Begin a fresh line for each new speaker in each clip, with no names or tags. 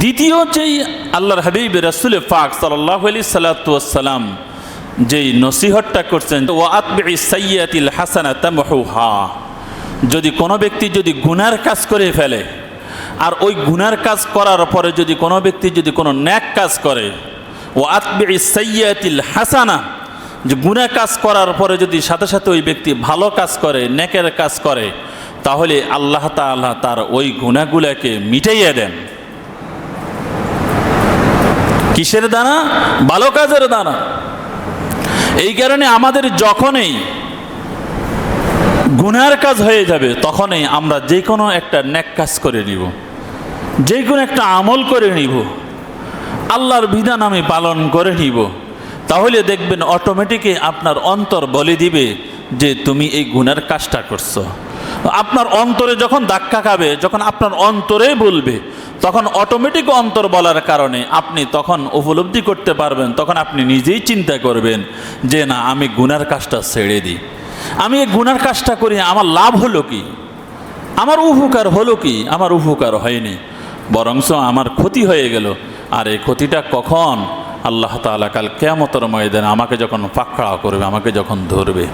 দ্বিতীয় যেই আল্লাহর হাবিব রসুল ফাক সাল্লাহ আলি যেই নসিহতটা করছেন ও সৈয়াতিল হাসানা তামহুহা যদি কোনো ব্যক্তি যদি গুনার কাজ করে ফেলে, আর ওই গুনার কাজ করার পরে যদি কোনো ব্যক্তি যদি কোনো ন্যাক কাজ করে ও আতবে সৈয়াতিল হাসানা যে গুনাহ কাজ করার পরে যদি সাথে সাথে ওই ব্যক্তি ভালো কাজ করে নেকের কাজ করে, তাহলে আল্লাহ তাআলা তার ওই গুণাগুলাকে মিটাইয়া দেন। কিসের দানা? ভালো কাজের দানা। এই কারণে আমাদের যখনই গুনার কাজ হয়ে যাবে, তখনই আমরা যে কোনো একটা ন্যাক কাজ করে নিব। যে কোনো একটা আমল করে নিব। আল্লাহর বিধান আমি পালন করে নিব। তাহলে দেখবেন অটোমেটিকই আপনার অন্তর বলে দিবে যে তুমি এই গুনার কাজটা করছ। আপনার অন্তরে যখন ধাক্কা খাবে, যখন আপনার অন্তরে বলবে তখন অটোমেটিক অন্তর বলার কারণে আপনি তখন উপলব্ধি করতে পারবেন, তখন আপনি নিজেই চিন্তা করবেন যে না, আমি গুনার কাজটা ছেড়ে দিই। আমি এই গুনার কাজটা করি, আমার লাভ হলো কি? আমার উপকার হলো কি? আমার উপকার হয়নি। বরংস আমার ক্ষতি হয়ে গেল। আর এই ক্ষতিটা কখন? আল্লাহ তালা কাল কেমতর ময়দানে আমাকে যখন পাকড়া করবে, আমাকে যখন ধরবে।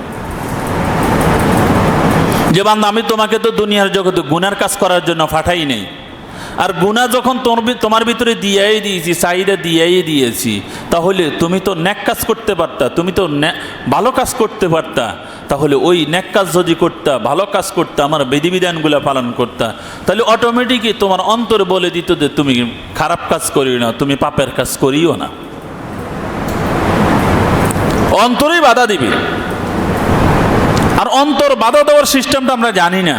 যে বান্দা, আমি তোমাকে তো দুনিয়ার জগতে গুনার কাজ করার জন্য পাঠাই নেই। আর গুণা যখন তোমার ভিতরে দিয়াই দিয়েছি, চাহিদা দিয়াই দিয়েছি, তাহলে তুমি তো ন্যাক কাজ করতে পারতা, তুমি তো ভালো কাজ করতে পারতা। তাহলে ওই ন্যাক কাজ যদি করতা, ভালো কাজ করতা, আমার বিধিবিধানগুলো পালন করতা, তাহলে অটোমেটিকই তোমার অন্তর বলে দিত যে তুমি খারাপ কাজ করিও না, তুমি পাপের কাজ করিও না। অন্তরেই বাধা দিবে। আর অন্তর বাধা দেওয়ার সিস্টেমটা আমরা জানি না।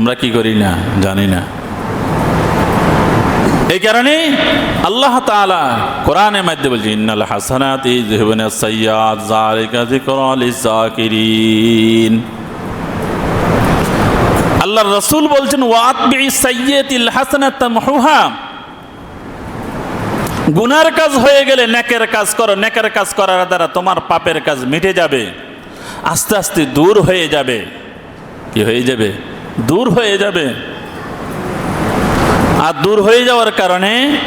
আমরা কি করি না? জানি না। এই কারণে আল্লাহ তাআলা কোরআনের মধ্যে বলছে, ইন্নাল হাসানাত যিকরা লিযাকিরিন আল্লাহর রাসূল বলছেন, ওয়াতবি সাইয়্যাতিল হাসানাত তামহুহা। গুনার কাজ হয়ে গেলে নেকের কাজ করো, নেকের কাজ করার দ্বারা তোমার পাপের কাজ মিটে যাবে, আস্তে আস্তে দূর হয়ে যাবে। কি হয়ে যাবে? দূর হয়ে যাবে। আর দূর হয়ে যাওয়ার কারণে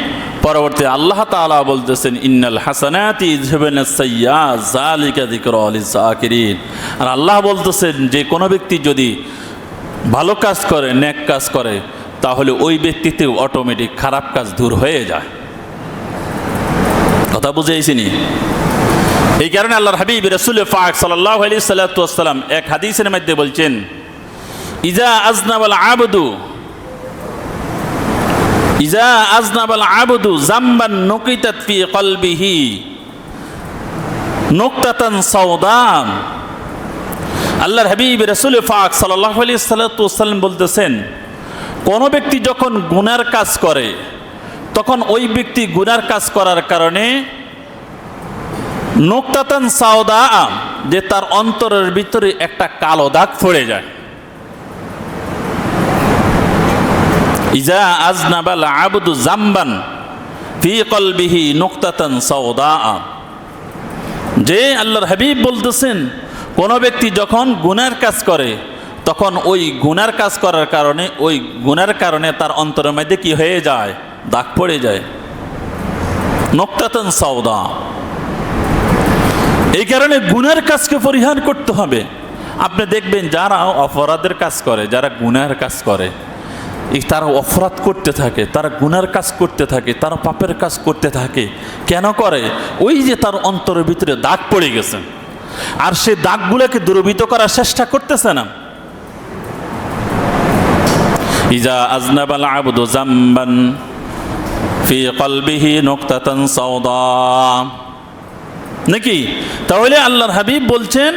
পরবর্তী আল্লাহ তাআলা বলতেছেন, ইন্নাল হাসানাতি আর আল্লাহ বলতেছেন, যে কোনো ব্যক্তি যদি ভালো কাজ করে, নেক কাজ করে, তাহলে ওই ব্যক্তিতে অটোমেটিক খারাপ কাজ দূর হয়ে যায়। কথা বুঝেছিনি এই কারণে আল্লাহর হাবিব রসুল ফাক সাল্লাহ আলি সাল্লাতাম এক হাদিসের মধ্যে বলছেন ইজা আজনাবাল আবদু। ইজা আজনাবাল আবদু জাম্বান নকিতাত ফি কলবিহি। নুকতাতান সাউদাম আল্লাহর হাবিব রসুল ফাক সাল্লাহ আলি সাল্লাতাম বলতেছেন, কোনো ব্যক্তি যখন গুনার কাজ করে, তখন ওই ব্যক্তি গুনার কাজ করার কারণে নোকতাতান সাউদা যে তার অন্তরের ভিতরে একটা কালো দাগ পড়ে যায়। ইজা আজনাবাল আবদু জাম্বান ফি কলবিহি নোকতাতান সাউদা যে আল্লাহর হাবিব বলতেছেন, কোনো ব্যক্তি যখন গুনার কাজ করে, তখন ওই গুনার কাজ করার কারণে, ওই গুনার কারণে তার অন্তরের মধ্যে কি হয়ে যায়? দাগ পড়ে যায়। নক্তাতন সৌদা এই কারণে গুনার কাজকে পরিহার করতে হবে। আপনি দেখবেন যারা অপরাধের কাজ করে, যারা গুনার কাজ করে তারা অপরাধ করতে থাকে, তারা গুনার কাজ করতে থাকে, তারা পাপের কাজ করতে থাকে। কেন করে? ওই যে তার অন্তরের ভিতরে দাগ পড়ে গেছে। আর সে দাগগুলোকে দুরবিত করার চেষ্টা করতেছে না। ইজা আজনাবাল আবদু জাম্বান ফি কলবিহি নোক্তাতান সৌদা নাকি? তাহলে আল্লাহর হাবিব বলছেন,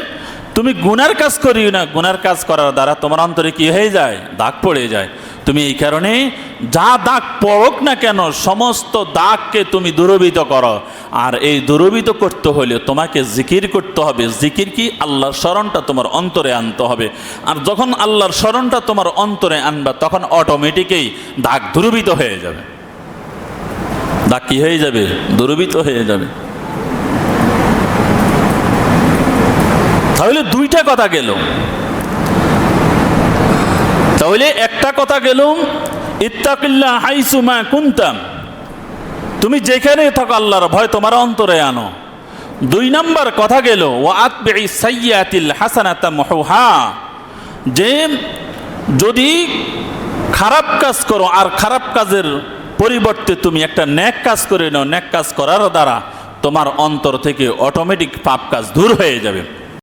তুমি গুনার কাজ করিও না। গুনার কাজ করার দ্বারা তোমার অন্তরে কি হয়ে যায়? দাগ পড়ে যায়। তুমি এই কারণে যা দাগ পড়ক না কেন, সমস্ত দাগকে তুমি দূরবিত করো। আর এই দূরবিত করতে হলে তোমাকে জিকির করতে হবে। জিকির কি? আল্লাহর স্মরণটা তোমার অন্তরে আনতে হবে। আর যখন আল্লাহর স্মরণটা তোমার অন্তরে আনবা, তখন অটোমেটিকেই দাগ দূরবিত হয়ে যাবে। দাগ কি হয়ে যাবে? দূরবিত হয়ে যাবে। তাহলে দুইটা কথা গেল। তাহলে একটা কথা গেল ইত্তাকিল্লা তুমি যেখানে থাকো আল্লাহর ভয় তোমার অন্তরে আনো। দুই নম্বর কথা গেল ও আতবে যে যদি খারাপ কাজ করো, আর খারাপ কাজের পরিবর্তে তুমি একটা ন্যাক কাজ করে নাও, ন্যাক কাজ করার দ্বারা তোমার অন্তর থেকে অটোমেটিক পাপ কাজ দূর হয়ে যাবে।